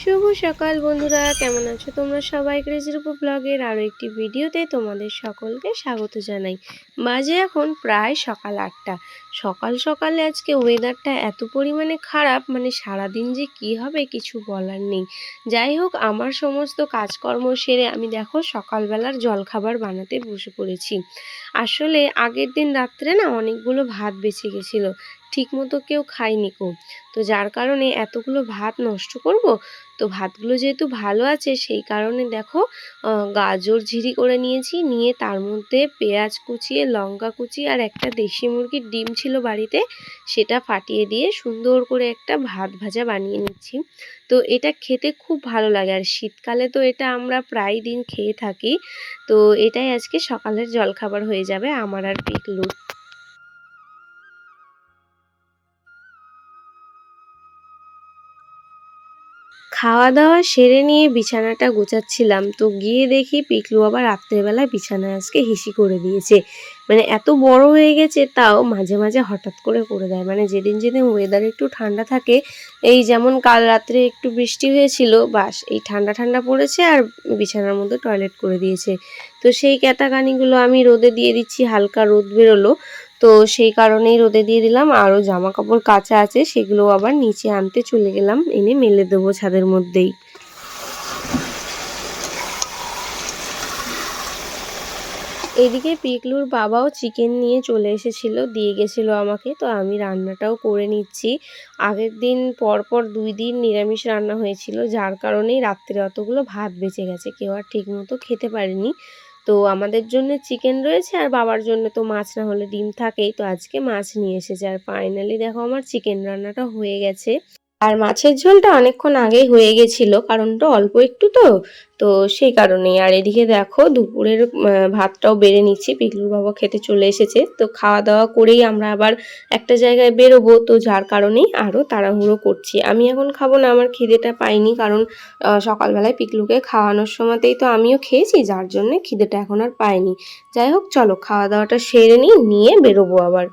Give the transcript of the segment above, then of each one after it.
শুভ সকাল বন্ধুরা, কেমন আছো তোমরা সবাই? ক্রেজির উপর ব্লগের আরও একটি ভিডিওতে তোমাদের সকলকে স্বাগত জানাই। বাজে এখন প্রায় সকাল আটটা। সকাল সকালে আজকে ওয়েদারটা এত পরিমাণে খারাপ মানে সারাদিন যে কি হবে কিছু বলার নেই। যাই হোক, আমার সমস্ত কাজকর্ম সেরে আমি দেখো সকালবেলার জলখাবার বানাতে বসে পড়েছি। আসলে আগের দিন রাত্রে না অনেকগুলো ভাত বেঁচে গেছিল। ঠিকমতো কেউ খায়নি কো। তো যার কারণে এতগুলো ভাত নষ্ট করব? তো ভাতগুলো যেহেতু ভালো আছে, সেই কারণে দেখো গাজর ঝিরি করে নিয়েছি, নিয়ে তার মধ্যে পেঁয়াজ কুচিয়ে লঙ্কা কুচিয়ে আর একটা দেশি মুরগির ডিম ছিল বাড়িতে, সেটা ফাটিয়ে দিয়ে সুন্দর করে একটা ভাত ভাজা বানিয়ে নিচ্ছি। তো এটা খেতে খুব ভালো লাগে, আর শীতকালে তো এটা আমরা প্রায় দিন খেয়ে থাকি। তো এটাই আজকে সকালের জলখাবার হয়ে যাবে, আমার আর পিকলুর খাওয়া দাওয়া সেরে নিয়ে বিছানাটা গোছাচ্ছিলাম। তো গিয়ে দেখি পিকলু আবার রাত্রেবেলা বিছানায় আজকে হিসি করে দিয়েছে। মানে এত বড় হয়ে গেছে তাও মাঝে মাঝে হঠাৎ করে করে দেয়। মানে যেদিন যেদিন ওয়েদার একটু ঠান্ডা থাকে, এই যেমন কাল রাত্রে একটু বৃষ্টি হয়েছিল, বাস এই ঠান্ডা ঠান্ডা পড়েছে আর বিছানার মধ্যে টয়লেট করে দিয়েছে। তো সেই ক্যাতাকানিগুলো আমি রোদে দিয়ে দিচ্ছি, হালকা রোদ বেরোলো। তো সেই কারণেই রোদে দিয়ে দিলাম। আরও জামা কাপড় কাচা আছে সেগুলো আবার নিচে আনতে চলে গেলাম। এনে মেলে দেবো ছাদের মধ্যেই। এদিকে পিকলুর বাবাও চিকেন নিয়ে চলে এসেছিল, দিয়ে গেছিল আমাকে। তো আমি রান্নাটাও করে নিচ্ছি। আগের দিন পরপর দুই দিন নিরামিষ রান্না হয়েছিল, যার কারণেই রাত্রে অতগুলো ভাত বেঁচে গেছে। কেউ আর ঠিক মতো খেতে পারেনি। তো আমাদের জন্য চিকেন রয়েছে আর বাবার জন্য তো মাছ না হলে ডিম থাকেই। তো আজকে মাছ নিয়ে এসেছে আর ফাইনালি দেখো আমার চিকেন রান্নাটা হয়ে গেছে। আর মাছের ঝোলটা অনেকক্ষণ আগেই হয়ে গেছিল, কারণটা অল্প একটু তো তো সেই কারণেই। আর এদিকে দেখো, দুপুরের ভাতটাও বেড়ে নিচ্ছি, পিকলুর বাবা খেতে চলে এসেছে, তো খাওয়া দাওয়া করেই আমরা আবার একটা জায়গায় বেরোবো, তো যার কারণেই আরও তাড়াহুড়ো করছি। আমি এখন খাব না, আমার খিদেটা পাইনি, কারণ সকালবেলায় পিকলুকে খাওয়ানোর সময়তেই তো আমিও খেয়েছি, যার জন্যে খিদেটা এখন আর পাইনি। যাই হোক, চলো খাওয়া দাওয়াটা সেরে নিই, নিয়ে বেরোবো আবার।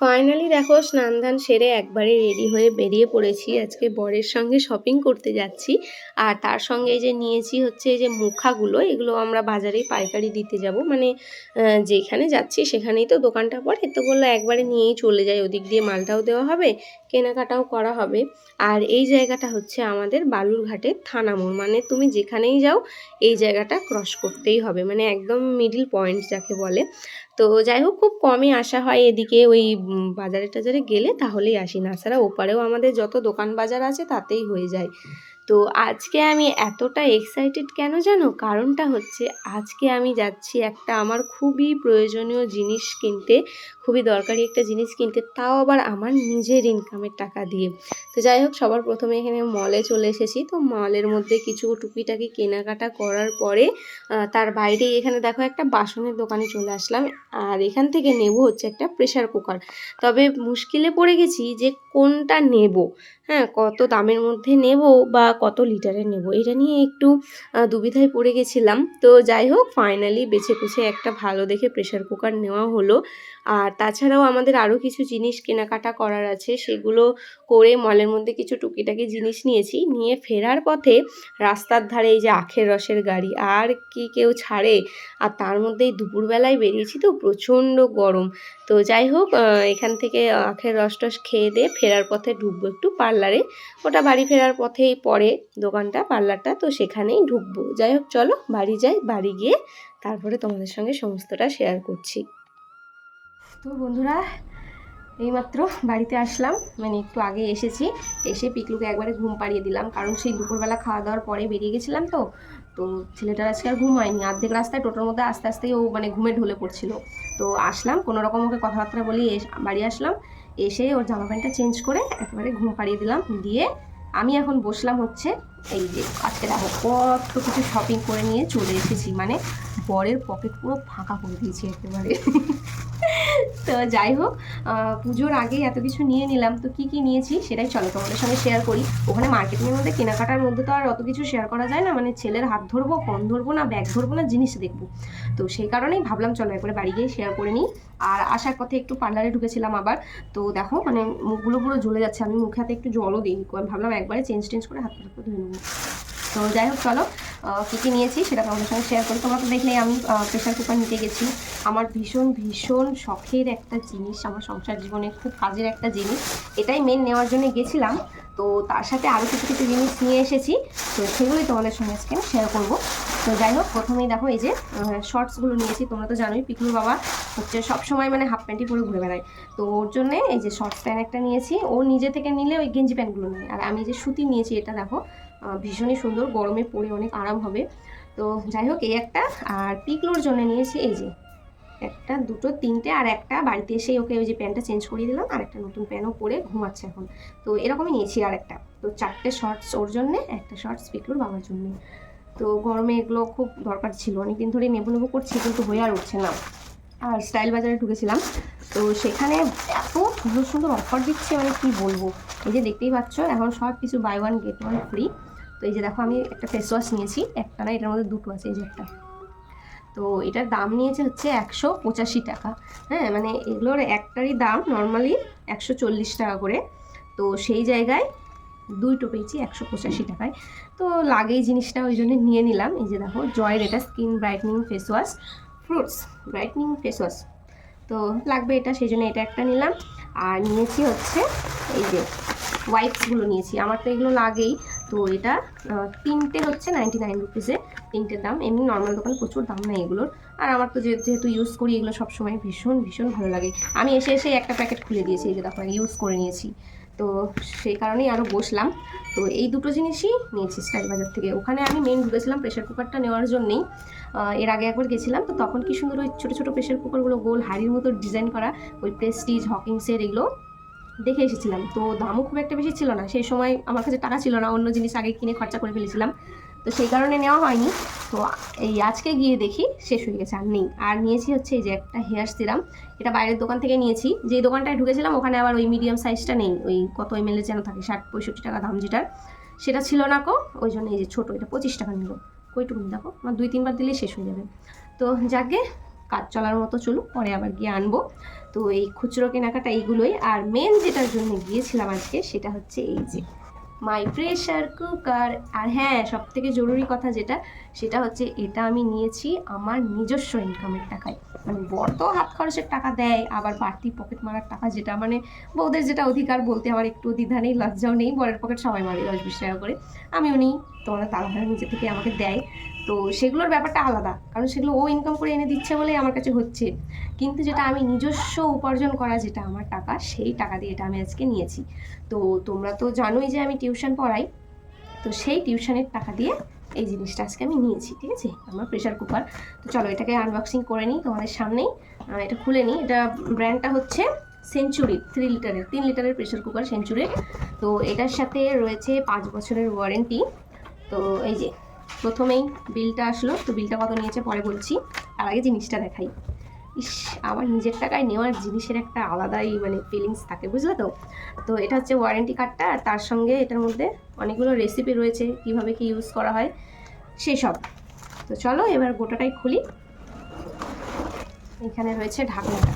ফাইনালি দেখো স্নান ধান সেরে একবারে রেডি হয়ে বেরিয়ে পড়েছি। আজকে বরের সঙ্গে শপিং করতে যাচ্ছি। আর তার সঙ্গে যে নিয়েছি হচ্ছে যে মুখাগুলো, এগুলো আমরা বাজারে পাইকারি দিতে যাব। মানে যেখানে যাচ্ছি সেখানেই তো দোকানটা পড়ে। তো বলল একবারে নিয়েই চলে যায় ওদিক দিয়ে মালটাও দেওয়া হবে। কেনাকাটাও করা হবে। আর এই জায়গাটা হচ্ছে আমাদের বালুরঘাটের থানা মোড়। মানে তুমি যেখানেই যাও, এই জায়গাটা ক্রস করতেই হবে। মানে একদম মিডিল পয়েন্ট যাকে বলে। তো যাই হোক, খুব কমই আসা হয় এদিকে ওই বাজারে টাজারে গেলে তাহলেই আসি। না ছাড়া ওপারেও আমাদের যত দোকান বাজার আছে তাতেই হয়ে যায়। তো আজকে আমি এতটা এক্সাইটেড কেন জানো? কারণটা হচ্ছে আজকে আমি যাচ্ছি একটা আমার খুবই প্রয়োজনীয় জিনিস কিনতে। খুবই দরকারি একটা জিনিস কিনতে, তাও আবার আমার নিজের ইনকামের টাকা দিয়ে। তো যাই হোক, সবার প্রথমে এখানে মলে চলে এসেছি। তো মলের মধ্যে কিছু টুকিটাকি কেনাকাটা করার পরে তার বাইরে এখানে দেখো একটা বাসনের দোকানে চলে আসলাম। আর এখান থেকে নেব হচ্ছে একটা প্রেশার কুকার তবে মুশকিলে পড়ে গেছি যে কোনটা নেব? হ্যাঁ কত দামের মধ্যে নেব বা কত লিটারের নেব? এটা নিয়ে একটু দুবিধায় পড়ে গেছিলাম। তো যাই হোক ফাইনালি বেছে কুছে একটা ভালো দেখে প্রেশার কুকার নেওয়া হলো। আর তাছাড়াও আমাদের আরও কিছু জিনিস কেনাকাটা করার আছে, সেগুলো করে মলের মধ্যে কিছু টুকিটাকি জিনিস নিয়েছি, নিয়ে ফেরার পথে রাস্তার ধারে এই যে আখের রসের গাড়ি, আর কি কেউ ছাড়ে? আর তার মধ্যেই দুপুরবেলায় বেরিয়েছি তো প্রচণ্ড গরম। তো যাই হোক এখান থেকে আখের রস টস খেয়ে দিয়ে ফেরার পথে ঢুকবো একটু পার্লারে। ওটা বাড়ি ফেরার পথেই পড়ে দোকানটা, পার্লারটা, তো সেখানেই ঢুকবো। যাই হোক, চলো বাড়ি যাই, বাড়ি গিয়ে তারপরে তোমাদের সঙ্গে সমস্তটা শেয়ার করছি। তো বন্ধুরা, এইমাত্র বাড়িতে আসলাম। মানে একটু আগে এসেছি, এসে পিকলুকে একবারে ঘুম পাড়িয়ে দিলাম, কারণ সেই দুপুরবেলা খাওয়া দাওয়ার পরে বেরিয়ে গেছিলাম তো। তো ছেলেটার আজকে আর ঘুম হয়নি। অর্ধেক রাস্তায় টোটোর মধ্যে আস্তে আস্তেই ও মানে ঘুমে ঢলে পড়ছিল। তো আসলাম কোনো রকম ওকে কথাবার্তা বলি বাড়ি আসলাম। এসে ওর জামা প্যান্টটা চেঞ্জ করে একেবারে ঘুম পাড়িয়ে দিলাম। দিয়ে আমি এখন বসলাম হচ্ছে এই যে আজকে দেখো কত কিছু শপিং করে নিয়ে চলে এসেছি। মানে বরের পকেট পুরো ফাঁকা করে দিয়েছি একেবারে। তো যাই হোক পুজোর আগে এত কিছু নিয়ে নিলাম। তো কি কি নিয়েছি সেটাই চলো তোমাদের সঙ্গে শেয়ার করি। ওখানে মার্কেটিংয়ের মধ্যে কেনাকাটার মধ্যে তো আর অত কিছু শেয়ার করা যায় না। মানে ছেলের হাত ধরবো ফোন ধরবো না ব্যাগ ধরবো না, জিনিস দেখব। তো সেই কারণেই ভাবলাম চলো একবারে বাড়ি গিয়ে শেয়ার করে নিই। আর আসার পথে একটু পার্লারে ঢুকেছিলাম আবার। তো দেখো মানে মুখগুলো পুরো জ্বলে যাচ্ছে। আমি মুখে হাতে একটু জলও দিই। ভাবলাম একবারে চেঞ্জ টেঞ্জ করে হাত হাত ধুয়ে নেব। তো যাই হোক, চলো। কী কী নিয়েছি সেটা তোমাদের সঙ্গে শেয়ার করি। তোমরা তো দেখলেই আমি প্রেশার কুকার নিতে গেছি। আমার ভীষণ ভীষণ শখের একটা জিনিস, আমার সংসার জীবনে খুব কাজের একটা জিনিস। এটাই মেন নেওয়ার জন্য গেছিলাম। তো তার সাথে আরও কিছু কিছু জিনিস নিয়ে এসেছি। তো সেগুলোই তোমাদের সঙ্গে আজকে আমি শেয়ার করব। তো যাই হোক, প্রথমেই দেখো এই যে শর্টসগুলো নিয়েছি। তোমরা তো জানোই, পিকলু বাবা হচ্ছে সব সময় মানে হাফ প্যান্টই পরে ঘুরে বেড়ায়। তো ওর জন্যে এই যে শর্টস প্যান্ট একটা নিয়েছি। ও নিজে থেকে নিলে ওই গেঞ্জি প্যান্টগুলো নেয়। আর আমি যে সুতি নিয়েছি, এটা দেখো ভীষণই সুন্দর। গরমে পরে অনেক আরাম হবে। তো যাই হোক, এই একটা। আর পিকলোর জন্য নিয়েছি এই যে, একটা, দুটো, তিনটে, আর একটা বাড়িতে এসে ওকে ওই যে প্যান্টটা চেঞ্জ করিয়ে দিলাম। আর একটা নতুন প্যান্টও পরে ঘুমাচ্ছে এখন। তো এরকমই নিয়েছি আর একটা। তো চারটে শর্টস ওর জন্যে, একটা শর্টস পিকলুর বাবার জন্য। তো গরমে এগুলো খুব দরকার ছিল। অনেকদিন ধরে নেব নেব করছি, কিন্তু হয়ে আর উঠছে না। আর স্টাইল বাজারে ঢুকেছিলাম। তো সেখানে এত সুন্দর সুন্দর অফার দিচ্ছে মানে কি বলব? এই যে দেখতেই পাচ্ছ, এখন সব কিছু buy one get one free তো এই যে দেখো আমি একটা ফেস ওয়াশ নিয়েছি, একটা না, এটার মধ্যে দুটো আছে, এই যে একটা। তো এটার দাম নিয়েছে হচ্ছে একশো পঁচাশি টাকা। হ্যাঁ মানে এগুলোর একটারই দাম নর্মালি একশো চল্লিশ টাকা করে। তো সেই জায়গায় দুইটো পেয়েছি একশো পঁচাশি টাকায়। তো লাগেই জিনিসটা, ওই জন্য নিয়ে নিলাম। এই যে দেখো, জয়ের এটা skin brightening face wash fruits brightening face wash তো লাগবে এটা, সেই জন্য এটা একটা নিলাম। আর নিয়েছি হচ্ছে এই যে ওয়াইপসগুলো নিয়েছি। আমার তো এগুলো লাগেই। তো এটা তিনটে হচ্ছে নাইনটি নাইন রুপিসে তিনটের দাম। এমনি নর্মাল দোকানে প্রচুর দাম নেই এগুলোর। আর আমার তো যেহেতু ইউজ করি, এগুলো সবসময় ভীষণ ভীষণ ভালো লাগে। আমি এসে এসে একটা প্যাকেট খুলে দিয়েছি, এই যে দেখো ইউজ করে নিয়েছি। তো সেই কারণেই আরও বসলাম। তো এই দুটো জিনিসই নিয়েছি স্টাইল বাজার থেকে। ওখানে আমি মেন ঢুকেছিলাম প্রেশার কুকারটা নেওয়ার জন্যেই। এর আগে একবার গেছিলাম, তো তখন কি সুন্দর ওই ছোটো ছোটো প্রেশার কুকারগুলো গোল হাড়ির মতো ডিজাইন করা, ওই প্রেস্টিজ হকিংসের এগুলো। দেখে এসেছিলাম। তো দামও খুব একটা বেশি ছিল না। সেই সময় আমার কাছে টাকা ছিল না, অন্য জিনিস আগে কিনে খরচা করে ফেলেছিলাম। তো সেই কারণে নেওয়া হয়নি। তো এই আজকে গিয়ে দেখি, শেষ হয়ে গেছে, আর নেই। আর নিয়েছি হচ্ছে এই যে একটা হেয়ার সিরাম। এটা বাইরের দোকান থেকে নিয়েছি। যে দোকানটায় ঢুকেছিলাম, ওখানে আবার ওই মিডিয়াম সাইজটা নেই। ওই কত এম যেন থাকে, ষাট, পঁয়ষট্টি টাকা দাম যেটার। সেটা ছিল না কো, ওই জন্য এই যে ছোটো, এটা পঁচিশ টাকা নিল। কইটুকুনি দেখো, আমার দুই, তিনবার দিলেই শেষ হয়ে যাবে। তো যাকে কাজ চলার মতো চলুক, পরে আবার গিয়ে আনব। তো এই খুচরো কেনাকাটা এইগুলোই। আর মেন যেটার জন্য গিয়েছিলাম আজকে, সেটা হচ্ছে এই যে মাই প্রেশার কুকার আর হ্যাঁ সব থেকে জরুরি কথা যেটা, সেটা হচ্ছে এটা আমি নিয়েছি আমার নিজস্ব ইনকামের টাকায়। মানে বড় তো হাত খরচের টাকা দেয়, আবার বাড়তি পকেট মারার টাকা যেটা মানে বউদের যেটা অধিকার বলতে আমার একটু দ্বিধা নেই, লজ্জাও নেই, বরের পকেট সবাই মারে দশ বিশ টাকা করে। আমিও নিই তোমাদের তাড়াতাড়ি নিজে থেকে আমাকে দেয়। তো সেগুলোর ব্যাপারটা আলাদা। কারণ সেগুলো ও ইনকাম করে এনে দিচ্ছে বলেই আমার কাছে হচ্ছে। কিন্তু যেটা আমি নিজস্ব উপার্জন করা যেটা আমার টাকা, সেই টাকা দিয়ে এটা আমি আজকে নিয়েছি। তো তোমরা তো জানোই যে আমি টিউশন পড়াই। তো সেই টিউশনের টাকা দিয়ে এই জিনিসটা আজকে আমি নিয়েছি, ঠিক আছে? আমার প্রেশার কুকার তো চলো এটাকে আনবক্সিং করে নিই তোমাদের সামনেই। এটা খুলে নিই। এটা ব্র্যান্ডটা হচ্ছে সেঞ্চুরি থ্রি লিটারের তিন লিটারের প্রেশার কুকার সেঞ্চুরির তো এটার সাথে রয়েছে পাঁচ বছরের ওয়ারেন্টি তো এই যে প্রথমেই বিলটা আসলো, তো বিলটা কত নিয়েছে পরে বলছি। তার আগে জিনিসটা দেখাই। ইস, আমার নিজের টাকায় নেওয়ার জিনিসের একটা আলাদাই মানে ফিলিংস থাকে, বুঝলে তো? তো এটা হচ্ছে ওয়ারেন্টি কার্ডটা আর তার সঙ্গে এটার মধ্যে অনেকগুলো রেসিপি রয়েছে, কীভাবে কি ইউজ করা হয়, সেসব। তো চলো, এবার গোটাটাই খুলি। এখানে রয়েছে ঢাকনাটা।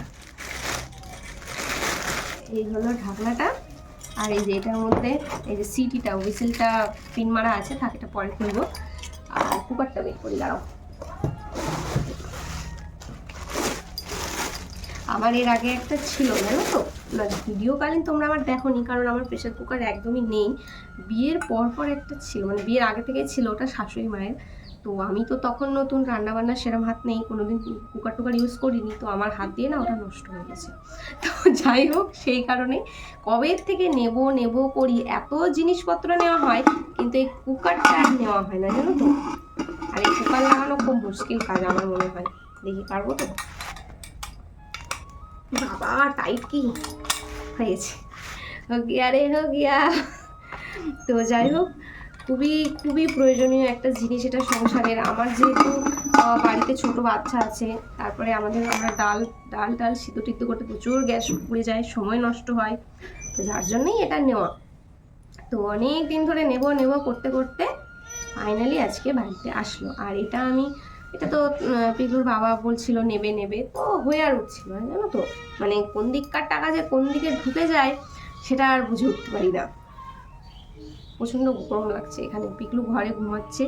এই হলো ঢাকনাটা, আর এই যে এটার মধ্যে, এই যে সিটিটা হুইসেলটা পিন মারা আছে থাক এটা পরে খুলবো। আর কুকারটা বের করি, দাঁড়াও। আমার এর আগে একটা ছিল, জানো তো? না ভিডিওকালীন তোমরা আমার দেখোনি, কারণ আমার প্রেশার কুকার একদমই নেই। বিয়ের পর পর একটা ছিল মানে বিয়ের আগে থেকে ছিল ওটা শাশুড়ি মায়ের। তো আমি তো তখন নতুন রান্না বান্নার সেরম হাত নেই, কোনোদিন কুকার টুকার ইউজ করিনি, তো আমার হাত দিয়ে না ওটা নষ্ট হয়ে গেছে। তো যাই হোক, সেই কারণে কবে থেকে নেব নেব করি, এত জিনিসপত্র নেওয়া হয়, কিন্তু এই কুকারটা আর নেওয়া হয় না, জানো তো? আর এই কুকার লাগানো খুব মুশকিল কাজ আমার মনে হয়। দেখি পারব তো? বাবা টাইট কি? হয়েছে। গিয়া রে গিয়া। তো যাই হোক, খুবই খুবই প্রয়োজনীয় একটা জিনিস এটা সংসারের। আমার যেহেতু বাড়িতে ছোট বাচ্চা আছে, তারপরে আমাদের আমরা ডাল ডাল টাল সিদ্ধ টিদ্ধ করতে প্রচুর গ্যাস পুড়ে যায়, সময় নষ্ট হয়। তো যার জন্যই এটা নেওয়া। তো অনেক দিন ধরে নেব নেব করতে করতে ফাইনালি আজকে বাড়িতে আসলো। আর এটা আমি এটা তো পিকুর বাবা বলছিল, নেবে নেবে। তো হয়ে আর উঠছিল জানো তো? মানে কোন দিককার টাকা যে কোন দিকে ঢুকে যায়, সেটা আর বুঝে উঠতে পারি না। প্রচণ্ড গরম লাগছে এখানে। পিকলু ঘরে ঘুমাচ্ছে।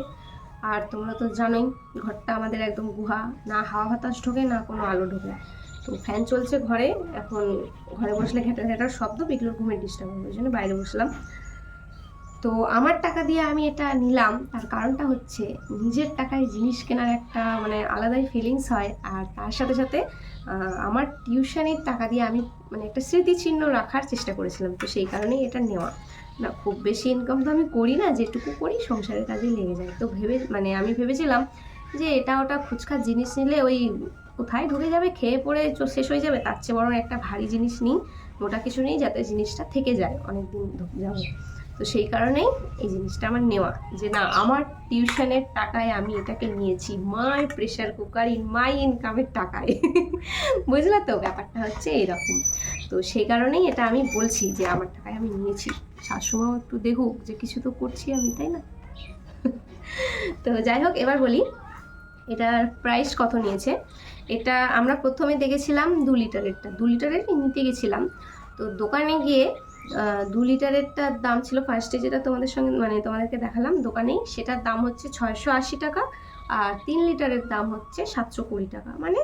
আর তোমরা তো জানোই, ঘরটা আমাদের একদম গুহা। না হাওয়া বাতাস ঢোকে, না কোনো আলো ঢোকে। তো ফ্যান চলছে ঘরে। এখন ঘরে বসলে ঘেটার ঘেটার শব্দ, পিকলুর ঘুমের ডিস্টার্ব হবে। ওই জন্য বাইরে বসলাম। তো আমার টাকা দিয়ে আমি এটা নিলাম। তার কারণটা হচ্ছে নিজের টাকায় জিনিস কেনার একটা মানে আলাদাই ফিলিংস হয়। আর তার সাথে সাথে আমার টিউশনের টাকা দিয়ে আমি মানে একটা স্মৃতিচিহ্ন রাখার চেষ্টা করেছিলাম। তো সেই কারণেই এটা নেওয়া। না, খুব বেশি ইনকাম তো আমি করি না, যেটুকু করি সংসারের কাজে লেগে যায়। তো ভেবে মানে আমি ভেবেছিলাম যে এটা ওটা ফুচকার জিনিস নিলে ওই কোথায় ঢুকে যাবে, খেয়ে পড়ে শেষ হয়ে যাবে, তার চেয়ে বরং একটা ভারী জিনিস নিই। মোটা কিছু নেই যাতে জিনিসটা থেকে যায় অনেক দিন যাব তো সেই কারণেই এই জিনিসটা আমার নেওয়া যে না, আমার টিউশনের টাকায় আমি এটাকে নিয়েছি my pressure cooker in my ইনকামের টাকায়। বুঝলা তো? ব্যাপারটা হচ্ছে এরকম। তো সেই কারণেই এটা আমি বলছি যে আমার টাকায় আমি নিয়েছি। শাশুমাও একটু দেখুক যে কিছু তো করছি আমি, তাই না? তো যাই হোক, এবার বলি, এটার প্রাইস কত নিয়েছে? এটা আমরা প্রথমে দেখেছিলাম দু লিটারেরটা। দু লিটারের নিতে গেছিলাম। তো দোকানে গিয়ে দু লিটারেরটার দাম ছিল ফার্স্টে যেটা তোমাদের সঙ্গে মানে তোমাদেরকে দেখালাম দোকানেই সেটার দাম হচ্ছে ছয়শো আশি টাকা আর তিন লিটারের দাম হচ্ছে সাতশো কুড়ি টাকা। মানে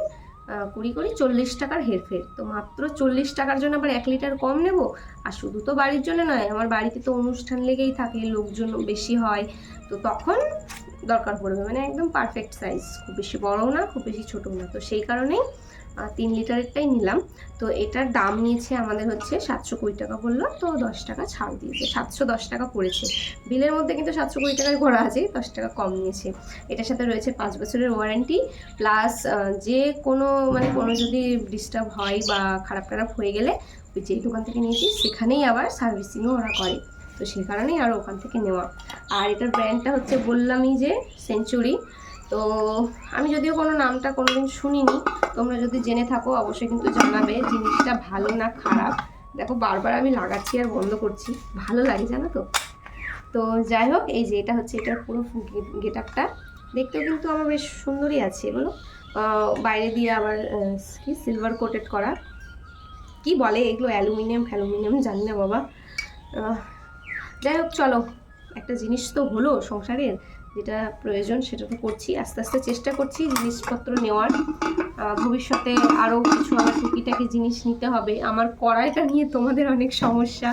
কুড়ি কুড়ি চল্লিশ টাকার হেরফের। তো মাত্র চল্লিশ টাকার জন্য আবার এক লিটার কম নেব? আর শুধু তো বাড়ির জন্য নয়, আমার বাড়িতে তো অনুষ্ঠান লেগেই থাকে, লোকজন বেশি হয়। তো তখন দরকার পড়বে। মানে একদম পারফেক্ট সাইজ খুব বেশি বড়ও না, খুব বেশি ছোটও না। তো সেই কারণেই তিন লিটারেরটাই নিলাম। তো এটার দাম নিয়েছে আমাদের হচ্ছে সাতশো কুড়ি টাকা বলল, তো দশ টাকা ছাড় দিয়েছে। সাতশো দশ টাকা পড়েছে। বিলের মধ্যে কিন্তু সাতশো কুড়ি টাকায় করা আছে, দশ টাকা কম নিয়েছে। এটার সাথে রয়েছে পাঁচ বছরের ওয়ারেন্টি, প্লাস যে কোনো মানে কোনো যদি ডিস্টার্ব হয় বা খারাপ টারাপ হয়ে গেলে, ওই যেই দোকান থেকে নিয়েছি, সেখানেই আবার সার্ভিসিংও ওরা করে। তো সেই কারণেই আর ওখান থেকে নেওয়া। আর এটার ব্র্যান্ডটা হচ্ছে বললামই যে সেঞ্চুরি তো আমি যদিও কোনো নামটা কোনোদিন শুনিনি, তোমরা যদি জেনে থাকো অবশ্যই কিন্তু জানাবে জিনিসটা ভালো না খারাপ। দেখো, বারবার আমি লাগাচ্ছি আর বন্ধ করছি। ভালো লাগে, জানো তো? তো যাই হোক, এই যে এটা হচ্ছে, এটার পুরো গেট আপটা দেখতেও কিন্তু আমার বেশ সুন্দরই আছে, বলো। বাইরে দিয়ে আবার কি সিলভার কোটেড করা। কি বলে এগুলো? অ্যালুমিনিয়াম, ফ্যালুমিনিয়াম, জানি না বাবা। যাই হোক, চলো। একটা জিনিস তো হলো সংসারের। যেটা প্রয়োজন সেটা তো করছি। আস্তে আস্তে চেষ্টা করছি জিনিসপত্র নেওয়ার। ভবিষ্যতে আরও কিছু আমার টুকিটাকি জিনিস নিতে হবে। আমার কড়াইটা নিয়ে তোমাদের অনেক সমস্যা।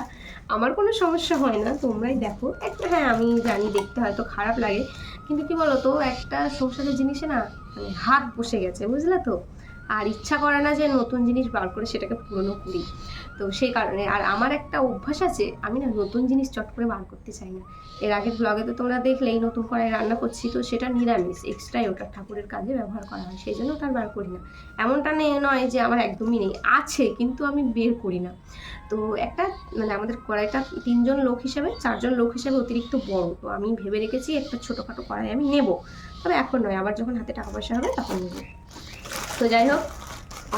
আমার কোনো সমস্যা হয় না, তোমরাই দেখো। একটা হ্যাঁ আমি জানি দেখতে হয়তো খারাপ লাগে। কিন্তু কি বলো তো একটা সংসারের জিনিসে না মানে হাত বসে গেছে, বুঝলে তো? আর ইচ্ছা করে না যে নতুন জিনিস বার করে সেটাকে পুরনো করি। তো সেই কারণে, আর আমার একটা অভ্যাস আছে, আমি না নতুন জিনিস চট করে বার করতে চাই না। এর আগের ব্লগে তো তোমরা দেখলেই নতুন কড়াই রান্না করছি, তো সেটা নিরামিষ এক্সট্রাই ওটা ঠাকুরের কাজে ব্যবহার করা হয়, সেই জন্য তার বার করি না। এমনটা নেই নয় যে আমার একদমই নেই, আছে, কিন্তু আমি বের করি না। তো একটা মানে আমাদের কড়াইটা তিনজন লোক হিসাবে, চারজন লোক হিসাবে অতিরিক্ত বড়, তো আমি ভেবে রেখেছি একটা ছোটোখাটো কড়াই আমি নেব। তবে এখন নয়, আবার যখন হাতে টাকা পয়সা হবে তখন নেব। তো যাই হোক,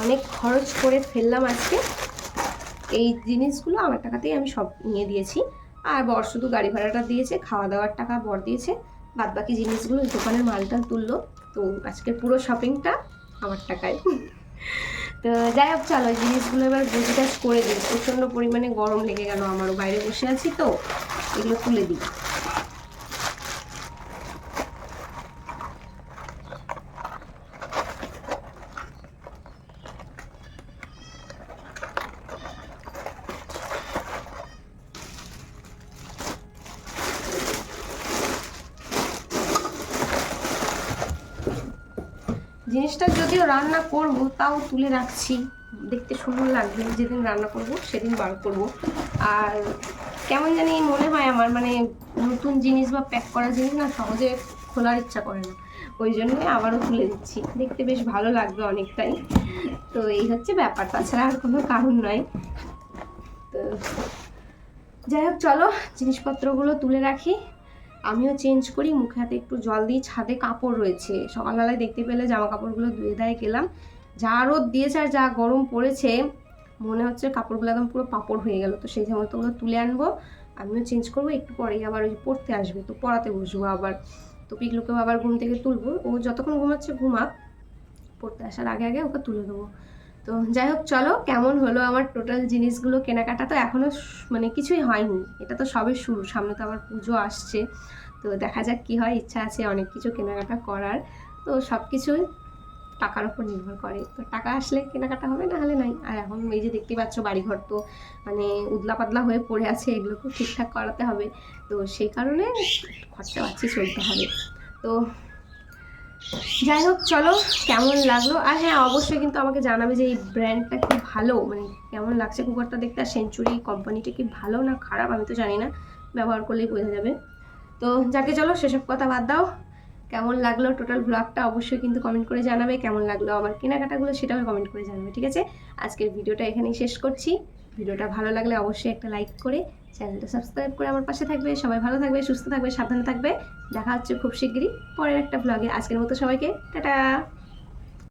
অনেক খরচ করে ফেললাম আজকে। এই জিনিসগুলো আমার টাকাতেই আমি সব নিয়ে দিয়েছি। আর বর শুধু গাড়ি ভাড়াটা দিয়েছে খাওয়া দাওয়ার টাকা বর দিয়েছে। বাদ বাকি জিনিসগুলো দোকানের মালটা তুললো। তো আজকের পুরো শপিংটা আমার টাকায়। তো যাই হোক, চলো জিনিসগুলো এবার গুজগাছ করে দিই। প্রচণ্ড পরিমাণে গরম লেগে গেল আমারও। বাইরে বসে আছি তো, এগুলো তুলে দিই। জিনিসটা যদিও রান্না করব, তাও তুলে রাখছি। দেখতে সুন্দর লাগবে, যেদিন রান্না করব, সেদিন বার করব। আর কেমন জানি মনে হয় আমার মানে নতুন জিনিস বা প্যাক করা জিনিস না, সহজে খোলার ইচ্ছা করে না। ওই জন্যই আবারও তুলে দিচ্ছি। দেখতে বেশ ভালো লাগবে অনেকটাই। তো এই হচ্ছে ব্যাপার। তাছাড়া আর কোনো কারণ নয় তো যাই হোক, চলো, জিনিসপত্রগুলো তুলে রাখি। আমিও চেঞ্জ করি, মুখে হাতে একটু জল দিই, ছাদে কাপড় রয়েছে। সকালবেলায় দেখতে পেলে জামা কাপড়গুলো ধুয়ে দেয় গেলাম। যা রোদ দিয়েছে আর যা গরম পড়েছে, মনে হচ্ছে কাপড়গুলো একদম পুরো পাপড় হয়ে গেল। তো সেই সময় ওগুলো তুলে আনব, আমিও চেঞ্জ করব, একটু পরেই আবার ওই পড়তে আসবে। তো পড়াতে বসবো আবার। তো পিকলুকেও আবার ঘুম থেকে তুলবো। ও যতক্ষণ ঘুমাচ্ছে, ঘুমাক। পড়তে আসার আগে আগে ওকে তুলে দেবো। তো যাই হোক, চলো, কেমন হলো আমার টোটাল জিনিসগুলো কেনাকাটা? তো এখনও মানে কিছুই হয়নি। এটা তো সবে শুরু, সামনে তো আবার পুজো আসছে। তো দেখা যাক কি হয়, ইচ্ছা আছে অনেক কিছু কেনাকাটা করার। তো সব কিছুই টাকার উপর নির্ভর করে। তো টাকা আসলে কেনাকাটা হবে, না হলে নাই। আর এখন এই যে দেখতে পাচ্ছ, বাড়িঘর তো মানে উদলা পাতলা হয়ে পড়ে আছে, এগুলোকেও ঠিকঠাক করাতে হবে। তো সেই কারণে খরচা বাচ্চি চলতে হবে। তো যাই হোক চলো, কেমন লাগল? আর হ্যাঁ অবশ্যই কিন্তু আমাকে জানাবে যে এই ব্র্যান্ডটা কি ভালো? মানে কেমন লাগছে কুকারটা দেখতে? আর সেঞ্চুরি কোম্পানিটা কি ভালো না খারাপ? আমি তো জানি না। ব্যবহার করলেই বোঝা যাবে। তো যাকে চলো, সেসব কথা বাদ দাও। কেমন লাগল টোটাল ব্লগটা অবশ্যই কিন্তু কমেন্ট করে জানাবে। কেমন লাগল আমার কেনাকাটাগুলো সেটাও কমেন্ট করে জানাবে, ঠিক আছে? আজকের ভিডিওটা এখানেই শেষ করছি। ভিডিওটা ভালো লাগলে অবশ্যই একটা লাইক করে চ্যানেলটা সাবস্ক্রাইব করে আমার পাশে থাকবে। সবাই ভালো থাকবে, সুস্থ থাকবে, সাবধানে থাকবে। দেখা হচ্ছে খুব শিগগিরই পরের একটা ব্লগে আজকের মতো সবাইকে, টাটা!